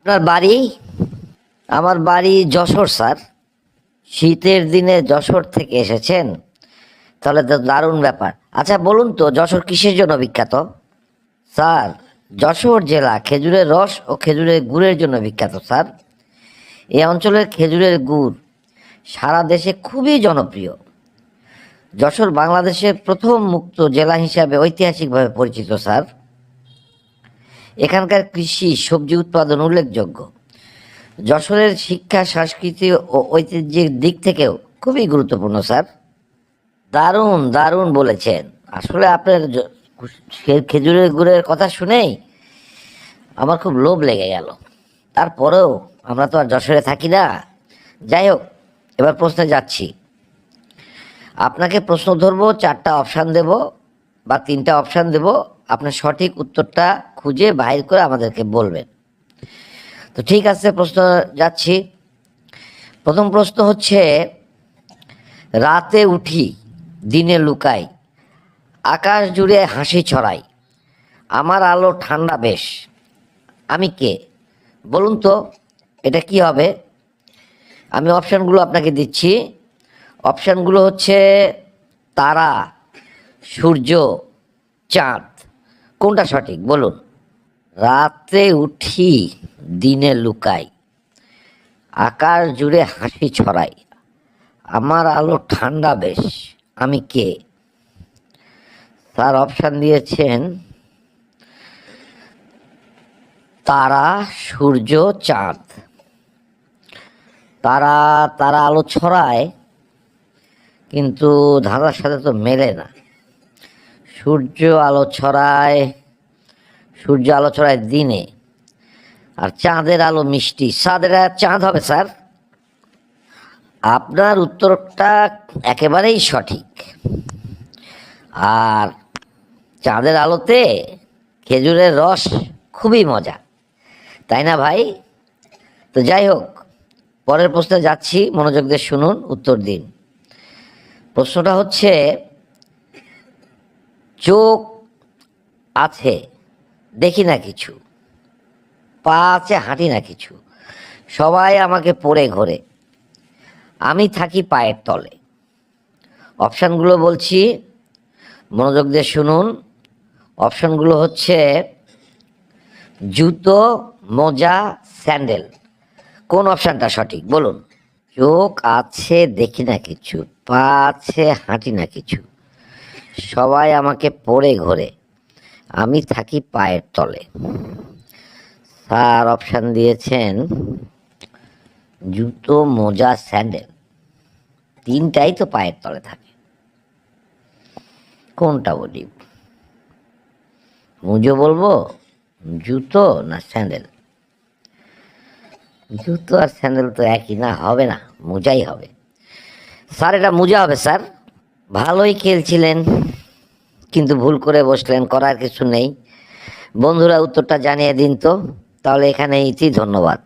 আপনার বাড়ি? আমার বাড়ি যশোর, স্যার। শীতের দিনে যশোর থেকে এসেছেন। তাহলে তো দারুণ ব্যাপার। আচ্ছা বলুন তো, যশোর কিসের জন্য বিখ্যাত? স্যার, যশোর জেলা খেজুরের রস ও খেজুরের গুড়ের জন্য বিখ্যাত, স্যার। এই অঞ্চলের খেজুরের গুড় সারা দেশে খুবই জনপ্রিয়। যশোর বাংলাদেশের প্রথম মুক্ত জেলা হিসাবে ঐতিহাসিকভাবে পরিচিত, স্যার। এখানকার কৃষি, সবজি উৎপাদন উল্লেখযোগ্য। যশোরের শিক্ষা, সংস্কৃতি ও ঐতিহ্যের দিক থেকেও খুবই গুরুত্বপূর্ণ, স্যার। দারুণ দারুণ বলেছেন। আসলে আপনার খেজুরের গুড়ের কথা শুনেই আমার খুব লোভ লেগে গেল। তারপরেও আমরা তো আর যশোরে থাকি না। যাই হোক, এবার প্রশ্নে যাচ্ছি। আপনাকে প্রশ্ন ধরবো, চারটা অপশান দেব বা তিনটা অপশান দেব। আপনার সঠিক উত্তরটা খুঁজে বাইর করে আমাদেরকে বলবেন। তো ঠিক আছে, প্রশ্ন যাচ্ছি। প্রথম প্রশ্ন হচ্ছে, রাতে উঠি, দিনে লুকাই, আকাশ জুড়ে হাসি ছড়াই, আমার আলো ঠান্ডা বেশ, আমি কে? বলুন তো, এটা কি হবে? আমি অপশানগুলো আপনাকে দিচ্ছি। অপশানগুলো হচ্ছে, তারা, সূর্য, চাঁদ। কোনটা সঠিক? বলুন। রাতে উঠি, দিনে লুকাই। আকাশ জুড়ে হাসি ছড়াই। আমার আলো ঠান্ডা বেশ। আমি কে? তার অপশান দিয়েছেন, তারা, সূর্য, চাঁদ। তারা তারা আলো ছড়ায়, কিন্তু ধাঁধার সাথে তো মেলে না। সূর্য আলো ছড়ায়, সূর্য আলো ছড়ায় দিনে। আর চাঁদের আলো মিষ্টি। চাঁদের চাঁদ হবে, স্যার। আপনার উত্তরটা একেবারেই সঠিক। আর চাঁদের আলোতে খেজুরের রস খুবই মজা। তাই না ভাই? তো যাই হোক, পরের প্রশ্নে যাচ্ছি। মনোযোগ দিয়ে শুনুন উত্তর দিন। প্রশ্নটা হচ্ছে চোখ আছে, দেখি না কিছু। পা আছে, হাঁটি না কিছু। সবাই আমাকে পড়ে ঘোরে। আমি থাকি পায়ের তলে। অপশানগুলো বলছি। মনোযোগ দিয়ে শুনুন। অপশানগুলো হচ্ছে, জুতো, মোজা, স্যান্ডেল। কোন অপশানটা সঠিক? বলুন। চোখ আছে, দেখি না কিছু। পা আছে, হাঁটি না কিছু। সবাই আমাকে পড়ে ঘোরে। আমি থাকি পায়ের তলে। স্যার অপশান দিয়েছেন, জুতো, মোজা, স্যান্ডেল। তিনটাই তো পায়ের তলে থাকে। কোনটা বলি? মুজো বলব, জুতো না স্যান্ডেল? জুতো আর স্যান্ডেল তো একই না, হবে না, মোজাই হবে। স্যার, এটা মোজা হবে, স্যার। ভালোই খেলছিলেন, কিন্তু ভুল করে বসলেন, করার কিছু নেই। বন্ধুরা, উত্তরটা জানিয়ে দিন তো। তাহলে এখানে ইতি, ধন্যবাদ।